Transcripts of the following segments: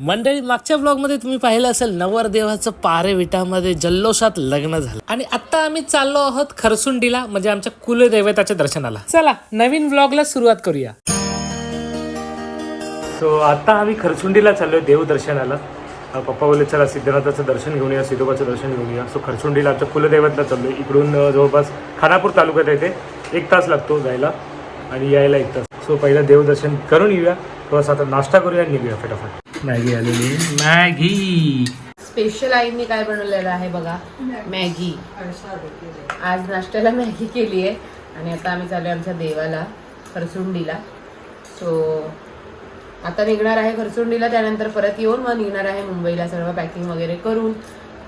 मंडळी मागच्या ब्लॉगमध्ये तुम्ही पाहिलं असेल नवरदेवाचं पारे विटामध्ये जल्लोषात लग्न झालं. आणि आता आम्ही चाललो आहोत खरसुंडीला म्हणजे आमच्या कुलदैवताच्या दर्शनाला. चला नवीन ब्लॉगला सुरुवात करूया. सो आता आम्ही खरसुंडीला चाललोय देवदर्शनाला पप्पा बोलले चला सिद्धनाथाचं दर्शन घेऊन या सिद्धोबाचं दर्शन घेऊन या. सो खरसुंडीला आमच्या कुलदैवतला चाललोय. इकडून जवळपास खानापूर तालुक्यात येते एक तास लागतो जायला आणि यायला एक तास. सो पहिलं देवदर्शन करून येऊया. थोडासा आता नाश्ता करूया आणि निघूया फटाफट. मॅगी आलेली मॅगी. स्पेशल आईने काय बनवलेलं आहे बघा? मॅगी. आज नाश्त्याला मॅगी केली आहे आणि आता आम्ही चालू आमच्या देवाला खरसुंडीला. सो आता निघणार आहे खरसुंडीला त्यानंतर परत येऊन मग निघणार आहे मुंबईला सर्व पॅकिंग वगैरे करून.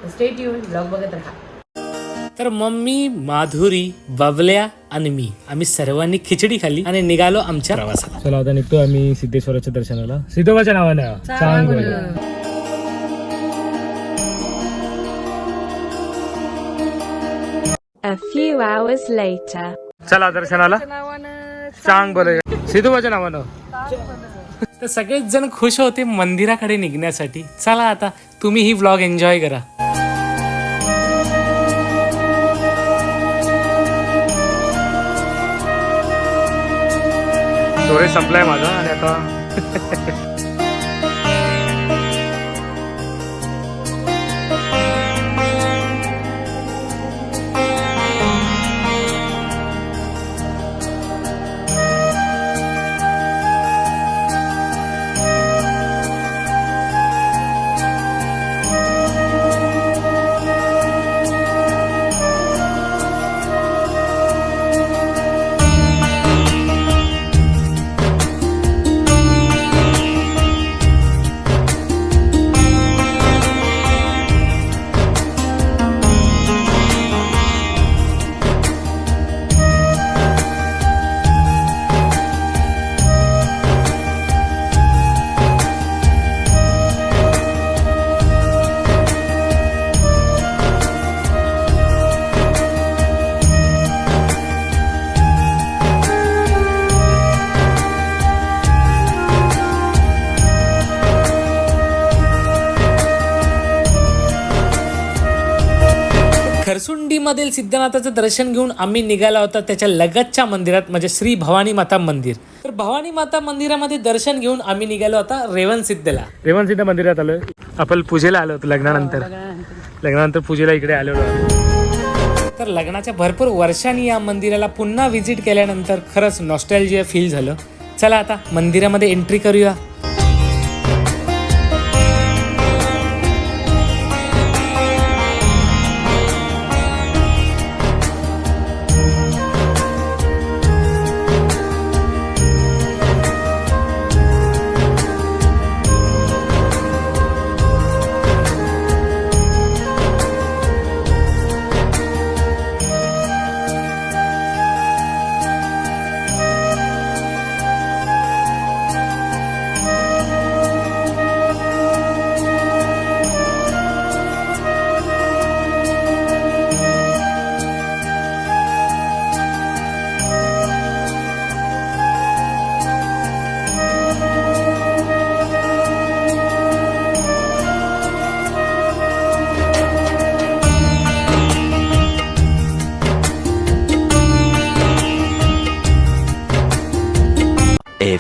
स्टेट येऊन ब्लॉग बघत राहा. तर मम्मी माधुरी बबल्या आणि मी. आम्ही सर्वांनी खिचडी खाल्ली आणि निघालो आमच्या प्रवासाला चला आता निघतो आम्ही सिद्धेश्वराच्या दर्शनाला. सिद्धोबाच्या नावानं. चांगलं. A few hours later. चला दर्शनाला. चांग बोल सिद्धोबाच्या नावानं. तर सगळेच जण खुश होते मंदिराकडे निघण्यासाठी. चला आता तुम्ही ही व्लॉग एन्जॉय करा. वेळ संपलाय माझा आणि आता खरसुंडीमधील सिद्धनाथाचं दर्शन घेऊन आम्ही निघाला होता त्याच्या लगतच्या मंदिरात म्हणजे श्री भवानी माता मंदिर. तर भवानी माता मंदिरामध्ये दर्शन घेऊन आम्ही निघालो होता रेवन सिद्धला. रेवन सिद्ध मंदिरात आलोय. आपण पूजेला आलो होतो लग्नानंतर. लग्नानंतर. पूजेला इकडे आम्ही. तर लग्नाच्या भरपूर वर्षांनी या मंदिराला पुन्हा व्हिजिट केल्यानंतर खरंच नॉस्टॅल्जिया फील झालं. चला आता मंदिरामध्ये एंट्री करूया.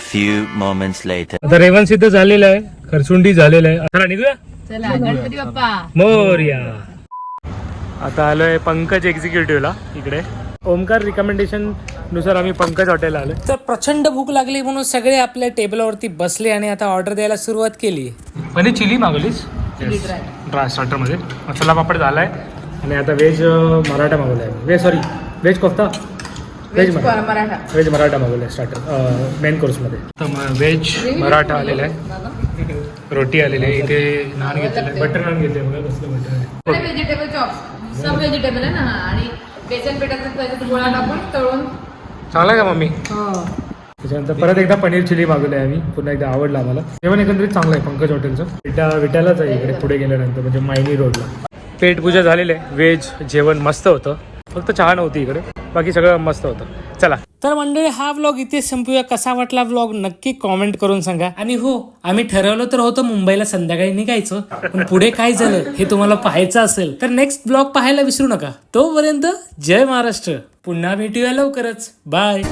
Few moments later. आता रेवन सिद्ध झालेलं आहे खरसुंडी झालेलं आहे. चला निघूया? चला गणपती बाप्पा. मोर्या. आता आलोय पंकज एक्झिक्युटिव्हला इकडे. ओमकार रिकमेंडेशननुसार आम्ही पंकज हॉटेलला आलोय. तर प्रचंड भूक लागली म्हणून सगळे आपल्या टेबलवरती बसले आणि आता ऑर्डर द्यायला सुरुवात केली. पनीर चिली मागवलीस? ड्राय स्टार्टरमध्ये मसाला पापड झालाय. आणि आता veg Maratha मागवलाय. Veg sorry veg kofta? Veg Maratha. Maratha. Veg Maratha मागवलाय starter main कोर्समध्ये तर व्हेज मराठा आलेला आहे. रोटी आलेली आहे. इथे नान घेतलेलं आहे. बटर नान घेतले बघा कसलं बटर आहे. व्हेजिटेबल चॉप सब व्हेजिटेबल आहे ना. आणि बेसन पिठाचा त्याच्यात गोळा टाकून तळून. चांगला आहे का मम्मी? त्याच्यानंतर परत एकदा पनीर चिली मागवलं आहे आम्ही. पुन्हा एकदा आवडलं आम्हाला. जेवण एकंदरीत चांगलं आहे. पंकज हॉटेलचं. विटा विट्यालाच आहे इकडे. पुढे गेल्यानंतर. म्हणजे मायनी रोडला पेटपूजा झालेली आहे. व्हेज जेवण मस्त होतं. फक्त चहा नव्हती इकडे. बाकी सगळं मस्त होतं. चला. तर मंडळी हा व्लॉग इथे संपूया. कसा वाटला व्लॉग नक्की कॉमेंट करून सांगा. आणि हो आम्ही ठरवलं तर होतं मुंबईला संध्याकाळी निघायचं. पण पुढे काय झालं हे तुम्हाला पाहायचं असेल तर नेक्स्ट ब्लॉग पाहायला विसरू नका. तोपर्यंत जय महाराष्ट्र. पुन्हा भेटूया लवकरच. बाय